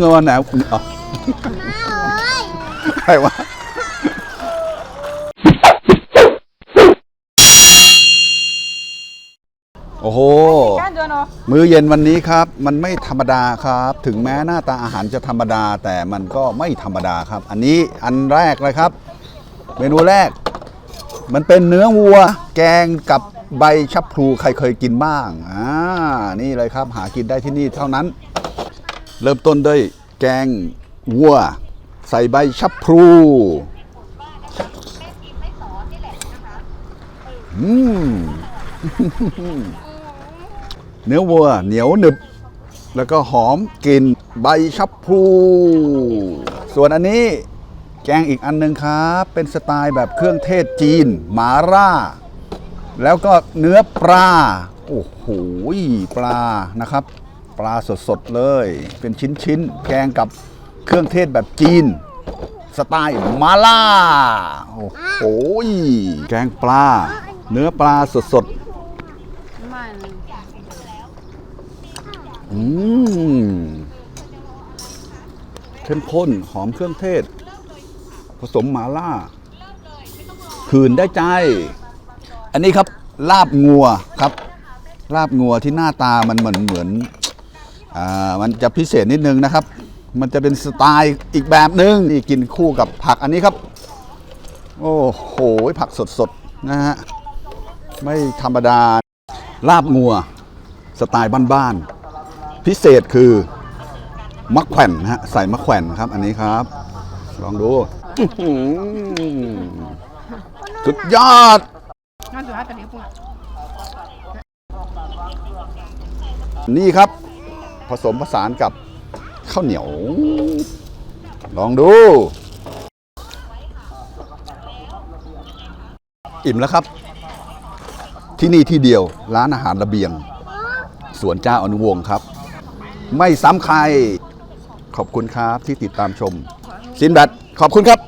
เงินไหนอ๋อใครวะโอ้โหก้านเดือนเนาะมื้อเย็นวันนี้ครับ มันไม่ธรรมดาครับ ถึงแม้หน้าตาอาหารจะธรรมดา แต่มันก็ไม่ธรรมดาครับ อันนี้อันแรกเลยครับ เมนูแรก มันเป็นเนื้อวัว แกงกับใบชับพลูใครเคยกินบ้าง อ่า นี่เลยครับ หากินได้ที่นี่เท่านั้น เริ่มต้นด้วยแกงวัว ใส่ใบชับพลูอืมเนื้อวัวเหนียวหนึบ แล้วก็หอมกลิ่นใบชับพลูส่วนอันนี้แกงอีกอันหนึงครับ เป็นสไตล์แบบเครื่องเทศจีน หมาร่า แล้วก็เนื้อปลา โอ้โหปลานะครับ ปลาสดๆเลย เป็นชิ้นๆแกงกับเครื่องเทศแบบจีน สไตล์มาล่า โอ้โหแกงปลา เนื้อปลาสดๆมันอืมเข้มข้นหอมเครื่องเทศ ผสมหมาล่า คืนได้ใจ อันนี้ครับลาบงัวครับ ลาบงัวที่หน้าตามันเหมือนเหมือน อ่ามันจะพิเศษนิดนึงนะครับ มันจะเป็นสไตล์อีกแบบหนึ่งที่กินคู่กับผักอันนี้ครับ โอ้โหผักสดๆนะฮะไม่ธรรมดาลาบงัว สไตล์บ้านๆพิเศษคือมะแขวนนะฮะใส่มะแขวนครับ อันนี้ครับ ลองดูอื้อหือสุดยอดน่าจะแต่เดี๋ยวพวกนี่ครับ ผสมผสานกับข้าวเหนียว ลองดู อิ่มแล้วครับ ที่นี่ที่เดียวร้านอาหารระเบียง สวนเจ้าอนุวงศ์ครับ ไม่ซ้ำใคร ขอบคุณครับที่ติดตามชม สินแบตขอบคุณครับ